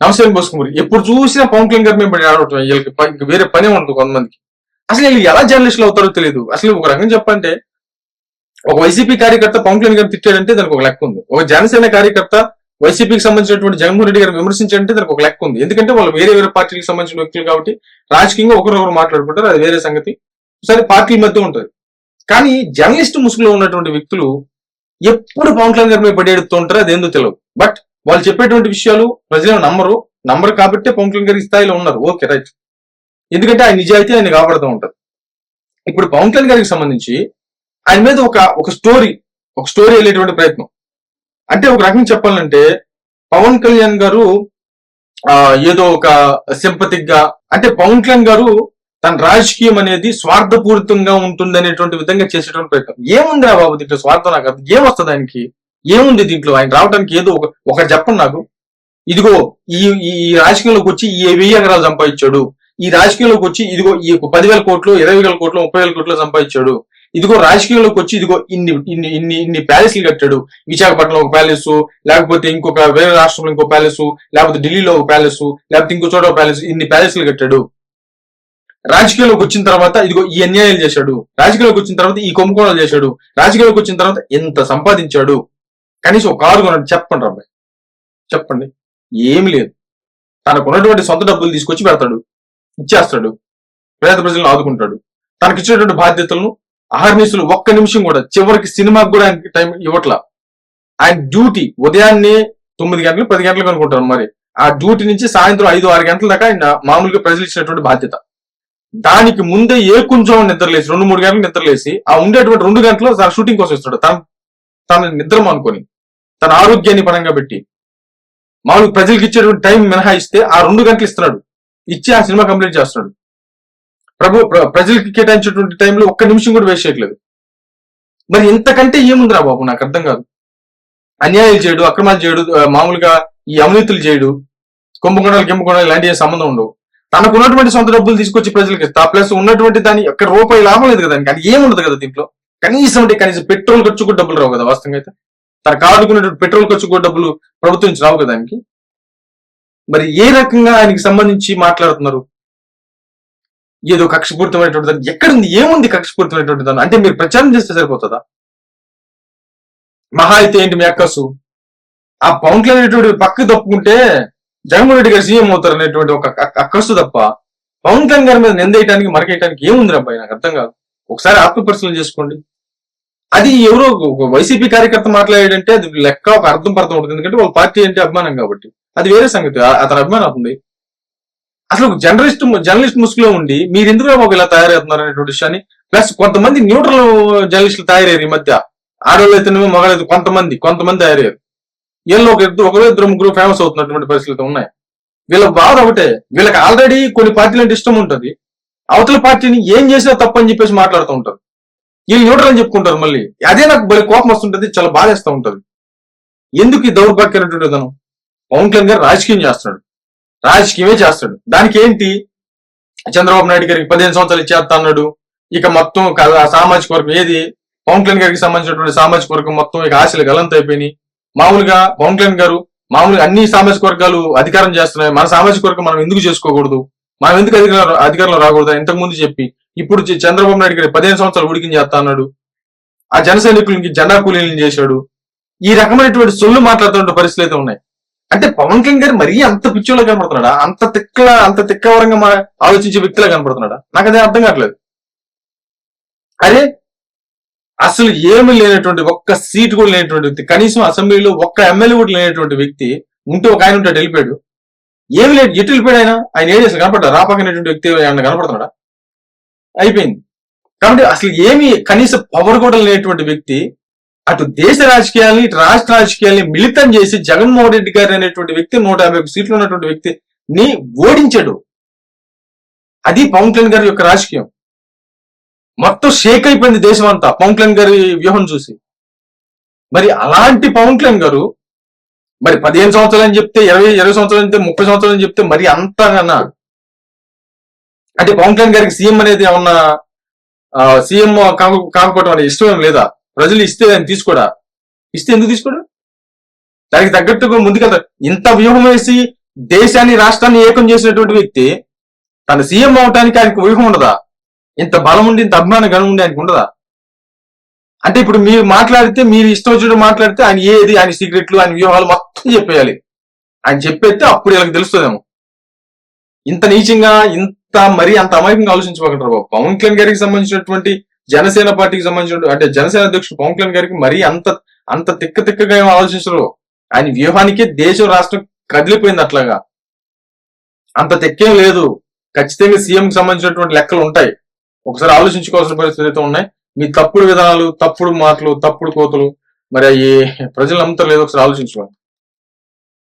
నమస్కారం బోసుకుమారి ఎప్పుడు చూసినా పవన్ కళ్యాణ్ గారి మీద పడి ఆడటం వీళ్ళకి ఇంక వేరే పనే ఉండదు కొంతమందికి. అసలు వీళ్ళు ఎలా జర్నలిస్టులు అవుతారో తెలియదు అసలు ఒక రకం చెప్పంటే ఒక వైసీపీ కార్యకర్త పవన్ కళ్యాణ్ గారిని తిట్టాడంటే దానికి ఒక లెక్క ఉంది. ఒక జనసేన కార్యకర్త వైసీపీకి సంబంధించినటువంటి జగన్మోహన్ రెడ్డి గారిని విమర్శించాడంటే దానికి ఒక లెక్క ఉంది. ఎందుకంటే వాళ్ళు వేరే వేరే పార్టీలకు సంబంధించిన వ్యక్తులు కాబట్టి రాజకీయంగా ఒకరొకరు మాట్లాడుకుంటారు అది వేరే సంగతి. సరే పార్టీల మధ్య ఉంటుంది. కానీ జర్నలిస్ట్ ముసుగులో ఉన్నటువంటి వ్యక్తులు ఎప్పుడు పవన్ కళ్యాణ్ గారి మీద పడి ఎడుతుంటారు అది అదేందో తెలియదు బట్ వాళ్ళు చెప్పేటువంటి విషయాలు ప్రజలు నమ్మరు నమ్మరు కాబట్టి పవన్ కళ్యాణ్ గారి స్థాయిలో ఉన్నారు. Okay right. ఎందుకంటే ఆయన నిజాయితీ ఆయన కాపాడుతూ ఉంటారు ఇప్పుడు పవన్ కళ్యాణ్ గారికి సంబంధించి ఆయన మీద ఒక ఒక స్టోరీ ఒక స్టోరీ వెళ్ళేటువంటి ప్రయత్నం. అంటే ఒక రకంగా చెప్పాలంటే పవన్ కళ్యాణ్ గారు ఆ, ఏదో ఒక సింపతిక్గా అంటే పవన్ కళ్యాణ్ గారు తన రాజకీయం అనేది స్వార్థపూరితంగా ఉంటుంది అనేటువంటి విధంగా చేసేటువంటి ప్రయత్నం. ఏముంది బాబు దీంట్లో స్వార్థం నాకు అర్థం ఏమొస్తుంది ఆయనకి? ఏముంది దీంట్లో? ఆయన రావడానికి ఏదో ఒక ఒకటి చెప్పండి నాకు. ఇదిగో ఈ ఈ రాజకీయంలోకి వచ్చి ఈ వెయ్యి ఎకరాలు సంపాదించాడు. ఈ రాజకీయంలోకి వచ్చి ఇదిగో ఈ పదివేల కోట్లు ఇరవై వేల కోట్లు ముప్పై వేల కోట్లు సంపాదించాడు. ఇదిగో రాజకీయంలోకి వచ్చి ఇదిగో ఇన్ని ఇన్ని ఇన్ని ఇన్ని ప్యాలెస్లు కట్టాడు. విశాఖపట్నంలో ఒక ప్యాలెస్ లేకపోతే ఇంకొక వేరే రాష్ట్రంలో ఇంకో ప్యాలెస్ లేకపోతే ఢిల్లీలో ఒక ప్యాలెస్ లేకపోతే ఇంకో చోట ఒక ప్యాలెస్ ఇన్ని ప్యాలెస్లు కట్టాడు. రాజకీయంలోకి వచ్చిన తర్వాత ఇదిగో ఈ అన్యాయాలు చేశాడు. రాజకీయంలోకి వచ్చిన తర్వాత ఈ కుంభకోణాలు చేశాడు. రాజకీయంలోకి వచ్చిన తర్వాత ఎంత సంపాదించాడు? కనీసం ఒక కారు కొనండి చెప్పండి అబ్బాయి చెప్పండి. ఏమి లేదు. తనకున్నటువంటి సొంత డబ్బులు తీసుకొచ్చి పెడతాడు. ఇచ్చేస్తాడు. పేద ప్రజలను ఆదుకుంటాడు. తనకి ఇచ్చినటువంటి బాధ్యతలను అహర్నిశలు ఒక్క నిమిషం కూడా చివరికి సినిమాకి కూడా ఆయనకి టైం ఇవ్వట్లా. ఆయన డ్యూటీ ఉదయాన్నే తొమ్మిది గంటలు పది గంటలకు అనుకుంటారు మరి. ఆ డ్యూటీ నుంచి సాయంత్రం ఐదు ఆరు గంటల దాకా ఆయన మామూలుగా ప్రజలు ఇచ్చినటువంటి బాధ్యత. దానికి ముందే ఏ కొంచెం నిద్రలేసి రెండు మూడు గంటలకు నిద్రలేసి ఆ ఉండేటువంటి రెండు గంటలు తన షూటింగ్ కోసం ఇస్తాడు. తన తన నిద్ర అనుకొని తన ఆరోగ్యాన్ని పరంగా పెట్టి మామూలు ప్రజలకు ఇచ్చేటువంటి టైం మినహాయిస్తే ఆ రెండు గంటలు ఇస్తున్నాడు. ఇచ్చి ఆ సినిమా కంప్లీట్ చేస్తున్నాడు. ప్రభు ప్ర- ప్రజలకి కేటాయించేటువంటి టైంలో ఒక్క నిమిషం కూడా వేస్ట్ చేయట్లేదు. మరి ఇంతకంటే ఏముందిరా బాబు? నాకు అర్థం కాదు. అన్యాయాలు చేయడు అక్రమాలు చేయడు మామూలుగా ఈ అవినీతులు చేయడు కుంభకోణాలు గింభకోణాలు ఇలాంటి ఏ సంబంధం ఉండవు. తనకు ఉన్నటువంటి సొంత డబ్బులు తీసుకొచ్చి ప్రజలకి ఇస్తా ప్లస్ ఉన్నటువంటి దాని ఒక్క రూపాయి లాభం లేదు కదా దానికి. అది ఏముండదు కదా దీంట్లో? కనీసం అంటే కనీసం పెట్రోల్ ఖర్చు కూడా డబ్బులు రావు కదా వాస్తవంగా అయితే. తన కాడుకున్నటువంటి పెట్రోల్ ఖర్చు కూడా డబ్బులు ప్రభుత్వం నుంచి రావు కదా ఆయనకి. మరి ఏ రకంగా ఆయనకి సంబంధించి మాట్లాడుతున్నారు? ఏదో కక్షపూరితమైనటువంటి దాన్ని. ఎక్కడుంది? ఏముంది కక్షపూరితమైనటువంటి దాన్ని? అంటే మీరు ప్రచారం చేస్తే సరిపోతుందా? మహా అయితే ఏంటి మీ అక్కసు? ఆ పవన్ కళ్యాణ్ అనేటువంటి పక్క తప్పుకుంటే జగన్మోహన్ రెడ్డి గారు సీఎం అవుతారు అనేటువంటి ఒక అక్కసు తప్ప పవన్ కళ్యాణ్ గారి మీద నిందేయటానికి మరకేయటానికి ఏముంది అబ్బాయి నాకు అర్థం కాదు. ఒకసారి ఆత్మ పరిశీలన చేసుకోండి. అది ఎవరో వైసీపీ కార్యకర్త మాట్లాడాడంటే అది లెక్క ఒక అర్థం పర్థం ఉంటుంది. ఎందుకంటే వాళ్ళ పార్టీ అంటే అభిమానం కాబట్టి. అది వేరే సంగతి. అతని అభిమానం అవుతుంది అసలు ఒక జర్నలిస్ట్ జర్నలిస్ట్ ముసుగులో ఉండి మీరు ఎందుకు బాబు ఇలా తయారవుతున్నారు అనేటువంటి విషయాన్ని? ప్లస్ కొంతమంది న్యూట్రల్ జర్నలిస్టులు తయారయ్యారు ఈ మధ్య. ఆడవాళ్ళు అయితేనేమో మగలేదు కొంతమంది కొంతమంది తయారయ్యారు. వీళ్ళు ఒక ఇద్దరు ఒకరు ఇద్దరు ముగ్గురు ఫేమస్ అవుతున్నటువంటి పరిస్థితులు ఉన్నాయి. వీళ్ళకి బాధ ఒకటే. వీళ్ళకి ఆల్రెడీ కొన్ని పార్టీలు అంటే ఇష్టం ఉంటుంది. అవతల పార్టీని ఏం చేసినా తప్పని చెప్పేసి మాట్లాడుతూ ఉంటారు. వీళ్ళు న్యూట్రల్ అని చెప్పుకుంటారు మళ్ళీ. అదే నాకు బలి కోపం వస్తుంటది చాలా బాధేస్తూ ఉంటది. ఎందుకు ఈ దౌర్భాగ్యమైనటువంటి విధానం పవన్ కళ్యాణ్ గారు రాజకీయం చేస్తున్నాడు. రాజకీయమే చేస్తాడు దానికి ఏంటి? చంద్రబాబు నాయుడు గారికి పదిహేను సంవత్సరాలు ఇచ్చేస్తా అన్నాడు. ఇక మొత్తం సామాజిక వర్గం ఏది? పవన్ కళ్యాణ్ గారికి సంబంధించినటువంటి సామాజిక వర్గం మొత్తం ఇక ఆశలు గలంత అయిపోయినాయి. మామూలుగా పవన్ కళ్యాణ్ గారు మామూలుగా అన్ని సామాజిక వర్గాలు అధికారం చేస్తున్నాయి. మన సామాజిక వర్గం మనం ఎందుకు చేసుకోకూడదు? మనం ఎందుకు అధికారం అధికారంలో రాకూడదు ఇంతకు ముందు చెప్పి ఇప్పుడు చంద్రబాబు నాయుడు గారు పదిహేను సంవత్సరాలు ఉడికిని చేస్తా అన్నాడు. ఆ జన సైనికులకి జెండా కూలీలను చేశాడు. ఈ రకమైనటువంటి సొల్లు మాట్లాడుతున్న పరిస్థితులు అయితే ఉన్నాయి. అంటే పవన్ కళ్యాణ్ గారు మరీ అంత పిచ్చోళ్ళ కనపడుతున్నాడా? అంత తిక్కల అంత తిక్కవరంగా ఆలోచించే వ్యక్తిలా కనపడుతున్నాడా? నాకు అదే అర్థం కావట్లేదు. అరే అసలు ఏమి లేనటువంటి ఒక్క సీట్ కూడా లేనటువంటి వ్యక్తి కనీసం అసెంబ్లీలో ఒక్క ఎమ్మెల్యే కూడా లేనటువంటి వ్యక్తి ఉంటే ఒక ఆయన ఉంటాడు వెళ్ళిపోయాడు. ఏమి లేదు ఎటు వెళ్ళిపోయాడు ఆయన ఆయన ఏం అసలు కనపడ్డా రాపకనేటువంటి వ్యక్తి ఆయన కనపడుతున్నాడా? అయిపోయింది. కాబట్టి అసలు ఏమి కనీస పవర్ కూడా లేనటువంటి వ్యక్తి అటు దేశ రాజకీయాల్ని ఇటు రాష్ట్ర రాజకీయాల్ని మిళితం చేసి జగన్మోహన్ రెడ్డి గారు అనేటువంటి వ్యక్తి నూట యాభై సీట్లు ఉన్నటువంటి వ్యక్తిని ఓడించాడు. అది పవన్ కళ్యాణ్ గారి యొక్క రాజకీయం. మొత్తం షేక్ అయిపోయింది దేశం అంతా పవన్ కళ్యాణ్ గారి వ్యూహం చూసి. మరి అలాంటి పవన్ కళ్యాణ్ గారు మరి పదిహేను సంవత్సరాలు అని చెప్తే ఇరవై ఇరవై సంవత్సరాలు చెప్తే ముప్పై సంవత్సరాలు అని చెప్తే మరి అంతగానా అంటే పవన్ కళ్యాణ్ గారికి సీఎం అనేది ఏమన్నా సీఎం కాకపోవడం అనేది ఇష్టం లేదా? ప్రజలు ఇస్తే ఆయన తీసుకోడా? ఇస్తే ఎందుకు తీసుకోడు? దానికి తగ్గట్టుగా ముందుకెళ్తారు ఇంత వ్యూహం వేసి దేశాన్ని రాష్ట్రాన్ని ఏకం చేసినటువంటి వ్యక్తి తన సీఎం అవటానికి ఆయనకు వ్యూహం ఉండదా? ఇంత బలం ఉండి ఇంత అభిమాన గణం ఉండి ఆయనకు ఉండదా? అంటే ఇప్పుడు మీరు మాట్లాడితే మీరు ఇష్టం వచ్చినట్టు మాట్లాడితే ఆయన ఏది ఆయన సీక్రెట్లు ఆయన వ్యూహాలు మొత్తం చెప్పేయాలి. ఆయన చెప్పేస్తే అప్పుడు వీళ్ళకి తెలుస్తుందేమో. ఇంత నీచంగా ఇంత మరీ అంత అమాయకంగా ఆలోచించబోకంటారు బాబు. పవన్ కళ్యాణ్ గారికి సంబంధించినటువంటి జనసేన పార్టీకి సంబంధించిన అంటే జనసేన అధ్యక్షుడు పవన్ కళ్యాణ్ గారికి మరీ అంత అంత తిక్క తిక్కగా ఏమో ఆలోచించరు ఆయన వ్యూహానికి దేశం రాష్ట్రం కదిలిపోయింది అట్లాగా. అంత తిక్కేం లేదు. ఖచ్చితంగా సీఎం కి సంబంధించినటువంటి లెక్కలు ఉంటాయి. ఒకసారి ఆలోచించుకోవాల్సిన పరిస్థితి అయితే ఉన్నాయి మీ తప్పుడు విధానాలు తప్పుడు మాటలు తప్పుడు కోతలు మరి అవి ప్రజలు నమ్ముతారు లేదో ఒకసారి ఆలోచించుకోండి.